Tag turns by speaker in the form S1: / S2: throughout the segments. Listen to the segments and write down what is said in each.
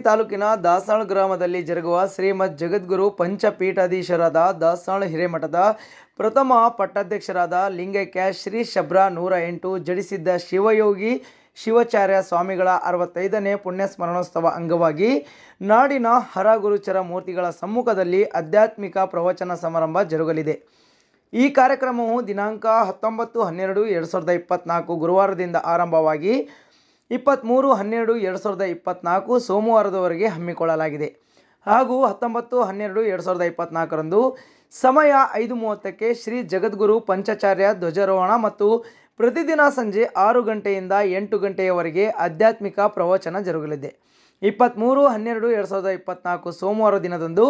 S1: ತಾಲೂಕಿನ ದಾಸಾಳ್ ಗ್ರಾಮದಲ್ಲಿ ಜರುಗುವ ಶ್ರೀಮದ್ ಜಗದ್ಗುರು ಪಂಚಪೀಠಾಧೀಶರಾದ ದಾಸಾಳ್ ಹಿರೇಮಠದ ಪ್ರಥಮ ಪಟ್ಟಾಧ್ಯಕ್ಷರಾದ ಲಿಂಗೈಕ್ಯ ಶ್ರೀ ಶಬ್ರ ನೂರ ಎಂಟು ಜಡಿಸಿದ್ದ ಶಿವಯೋಗಿ ಶಿವಾಚಾರ್ಯ ಸ್ವಾಮಿಗಳ ಅರವತ್ತೈದನೇ ಪುಣ್ಯ ಸ್ಮರಣೋತ್ಸವ ಅಂಗವಾಗಿ ನಾಡಿನ ಹರಗುರುಚರ ಮೂರ್ತಿಗಳ ಸಮ್ಮುಖದಲ್ಲಿ ಆಧ್ಯಾತ್ಮಿಕ ಪ್ರವಚನ ಸಮಾರಂಭ ಜರುಗಲಿದೆ. ಈ ಕಾರ್ಯಕ್ರಮವು ದಿನಾಂಕ ಹತ್ತೊಂಬತ್ತು ಹನ್ನೆರಡು ಎರಡು ಸಾವಿರದ ಇಪ್ಪತ್ತ್ನಾಲ್ಕು ಗುರುವಾರದಿಂದ ಆರಂಭವಾಗಿ ಇಪ್ಪತ್ತ್ಮೂರು ಹನ್ನೆರಡು, ಎರಡು ಸಾವಿರದ ಇಪ್ಪತ್ತ್ನಾಲ್ಕು ಸೋಮವಾರದವರೆಗೆ ಹಮ್ಮಿಕೊಳ್ಳಲಾಗಿದೆ. ಹಾಗೂ ಹತ್ತೊಂಬತ್ತು, ಹನ್ನೆರಡು, ಎರಡು ಸಾವಿರದ ಇಪ್ಪತ್ತ್ನಾಲ್ಕರಂದು ಸಮಯ ಐದು ಮೂವತ್ತಕ್ಕೆ ಶ್ರೀ ಜಗದ್ಗುರು ಪಂಚಾಚಾರ್ಯ ಧ್ವಜಾರೋಹಣ ಮತ್ತು ಪ್ರತಿದಿನ ಸಂಜೆ ಆರು ಗಂಟೆಯಿಂದ ಎಂಟು ಗಂಟೆಯವರೆಗೆ ಆಧ್ಯಾತ್ಮಿಕ ಪ್ರವಚನ ಜರುಗಲಿದೆ. ಇಪ್ಪತ್ತ್ಮೂರು ಹನ್ನೆರಡು, ಎರಡು ಸಾವಿರದ ಇಪ್ಪತ್ತ್ನಾಲ್ಕು ಸೋಮವಾರ ದಿನದಂದು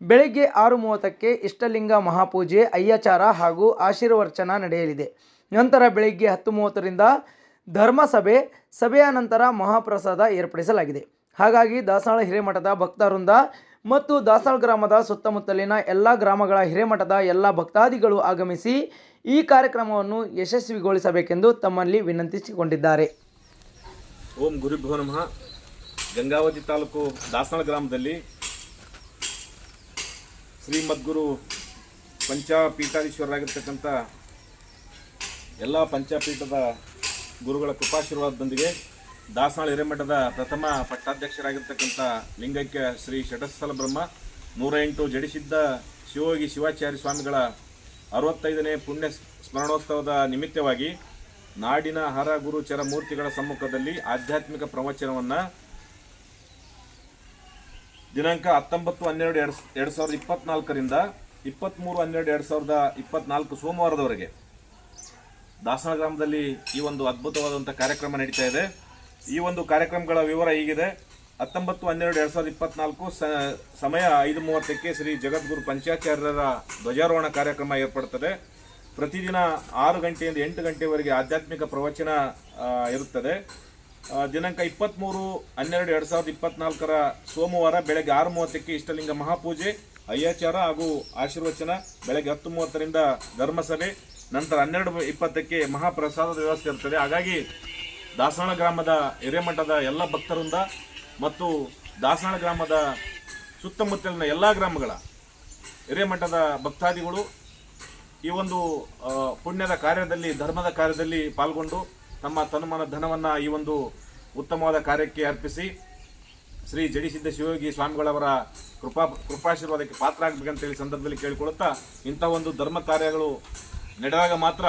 S1: ಬೆಳಗ್ಗೆ ಆರು ಮೂವತ್ತಕ್ಕೆ ಇಷ್ಟಲಿಂಗ ಮಹಾಪೂಜೆ, ಅಯ್ಯಾಚಾರ ಹಾಗೂ ಆಶೀರ್ವಚನ ನಡೆಯಲಿದೆ. ನಂತರ ಬೆಳಗ್ಗೆ ಹತ್ತು ಮೂವತ್ತರಿಂದ ಧರ್ಮಸಭೆ ಸಭೆಯ ನಂತರ ಮಹಾಪ್ರಸಾದ ಏರ್ಪಡಿಸಲಾಗಿದೆ. ಹಾಗಾಗಿ ದಾಸಾಳ ಹಿರೇಮಠದ ಭಕ್ತವೃಂದ ಮತ್ತು ದಾಸಾಳ ಗ್ರಾಮದ ಸುತ್ತಮುತ್ತಲಿನ ಎಲ್ಲ ಗ್ರಾಮಗಳ ಹಿರೇಮಠದ ಎಲ್ಲ ಭಕ್ತಾದಿಗಳು ಆಗಮಿಸಿ ಈ ಕಾರ್ಯಕ್ರಮವನ್ನು ಯಶಸ್ವಿಗೊಳಿಸಬೇಕೆಂದು ತಮ್ಮಲ್ಲಿ ವಿನಂತಿಸಿಕೊಂಡಿದ್ದಾರೆ.
S2: ಓಂ ಗುರುಭ್ಯೋ ನಮಃ. ಗಂಗಾವತಿ ತಾಲೂಕು ದಾಸನಾಳ ಗ್ರಾಮದಲ್ಲಿ ಶ್ರೀಮದ್ಗುರು ಪಂಚಪೀಠಾಧೀಶ್ವರರಾಗಿರ್ತಕ್ಕಂಥ ಎಲ್ಲ ಪಂಚಪೀಠದ ಗುರುಗಳ ಕೃಪಾಶೀರ್ವಾದದೊಂದಿಗೆ ದಾಸನಾಳ ಹಿರೇಮಠದ ಪ್ರಥಮ ಪಟ್ಟಾಧ್ಯಕ್ಷರಾಗಿರ್ತಕ್ಕಂಥ ಲಿಂಗೈಕ್ಯ ಶ್ರೀ ಷಟಸ್ಥಲ ಬ್ರಹ್ಮ ನೂರ ಎಂಟು ಜಡಿಸಿದ್ದ ಶಿವಯೋಗಿ ಶಿವಾಚಾರ್ಯ ಸ್ವಾಮಿಗಳ ಅರವತ್ತೈದನೇ ಪುಣ್ಯ ಸ್ಮರಣೋತ್ಸವದ ನಿಮಿತ್ತವಾಗಿ ನಾಡಿನ ಹರ ಗುರು ಚರ ಮೂರ್ತಿಗಳ ಸಮ್ಮುಖದಲ್ಲಿ ಆಧ್ಯಾತ್ಮಿಕ ಪ್ರವಚನವನ್ನು ದಿನಾಂಕ ಹತ್ತೊಂಬತ್ತು ಹನ್ನೆರಡು ಎರಡು ಎರಡು ಸಾವಿರದ ಇಪ್ಪತ್ನಾಲ್ಕರಿಂದ ಇಪ್ಪತ್ತ್ಮೂರು ಹನ್ನೆರಡು ಎರಡು ಸಾವಿರದ ಇಪ್ಪತ್ನಾಲ್ಕು ಸೋಮವಾರದವರೆಗೆ. ದಾಸನ ಗ್ರಾಮದಲ್ಲಿ ಈ ಒಂದು ಅದ್ಭುತವಾದಂಥ ಕಾರ್ಯಕ್ರಮ ನಡೀತಾ ಇದೆ. ಈ ಒಂದು ಕಾರ್ಯಕ್ರಮಗಳ ವಿವರ ಹೀಗಿದೆ. ಹತ್ತೊಂಬತ್ತು, ಹನ್ನೆರಡು, ಎರಡು ಸಾವಿರದ ಇಪ್ಪತ್ನಾಲ್ಕು ಸಮಯ ಐದು ಮೂವತ್ತಕ್ಕೆ ಶ್ರೀ ಜಗದ್ಗುರು ಪಂಚಾಚಾರ್ಯರ ಧ್ವಜಾರೋಹಣ ಕಾರ್ಯಕ್ರಮ ಏರ್ಪಡ್ತದೆ. ಪ್ರತಿದಿನ ಆರು ಗಂಟೆಯಿಂದ ಎಂಟು ಗಂಟೆವರೆಗೆ ಆಧ್ಯಾತ್ಮಿಕ ಪ್ರವಚನ ಇರುತ್ತದೆ. ದಿನಾಂಕ ಇಪ್ಪತ್ತ್ಮೂರು ಹನ್ನೆರಡು, ಎರಡು ಸಾವಿರದ ಇಪ್ಪತ್ನಾಲ್ಕರ ಸೋಮವಾರ ಬೆಳಗ್ಗೆ ಆರು ಮೂವತ್ತಕ್ಕೆ ಇಷ್ಟಲಿಂಗ ಮಹಾಪೂಜೆ, ಅಯ್ಯಾಚಾರ ಹಾಗೂ ಆಶೀರ್ವಚನ, ಬೆಳಗ್ಗೆ ಹತ್ತು ಮೂವತ್ತರಿಂದ ಧರ್ಮಸಭೆ ನಂತರ ಹನ್ನೆರಡು ಇಪ್ಪತ್ತಕ್ಕೆ ಮಹಾಪ್ರಸಾದದ ವ್ಯವಸ್ಥೆ ಇರ್ತದೆ. ಹಾಗಾಗಿ ದಾಸನಾಳ ಗ್ರಾಮದ ಹಿರೇಮಠದ ಎಲ್ಲ ಭಕ್ತರಿಂದ ಮತ್ತು ದಾಸನಾಳ ಗ್ರಾಮದ ಸುತ್ತಮುತ್ತಲಿನ ಎಲ್ಲ ಗ್ರಾಮಗಳ ಹಿರೇಮಠದ ಭಕ್ತಾದಿಗಳು ಈ ಒಂದು ಪುಣ್ಯದ ಕಾರ್ಯದಲ್ಲಿ, ಧರ್ಮದ ಕಾರ್ಯದಲ್ಲಿ ಪಾಲ್ಗೊಂಡು ತಮ್ಮ ತನುಮನ ಧನವನ್ನು ಈ ಒಂದು ಉತ್ತಮವಾದ ಕಾರ್ಯಕ್ಕೆ ಅರ್ಪಿಸಿ ಶ್ರೀ ಜಡಿಸಿದ್ದ ಶಿವಯೋಗಿ ಸ್ವಾಮಿಗಳವರ ಕೃಪಾ, ಕೃಪಾಶೀರ್ವಾದಕ್ಕೆ ಪಾತ್ರ ಆಗಬೇಕಂತೇಳಿ ಸಂದರ್ಭದಲ್ಲಿ ಕೇಳಿಕೊಳ್ಳುತ್ತಾ ಇಂಥ ಒಂದು ಧರ್ಮ ಕಾರ್ಯಗಳು ನಡೆದಾಗ ಮಾತ್ರ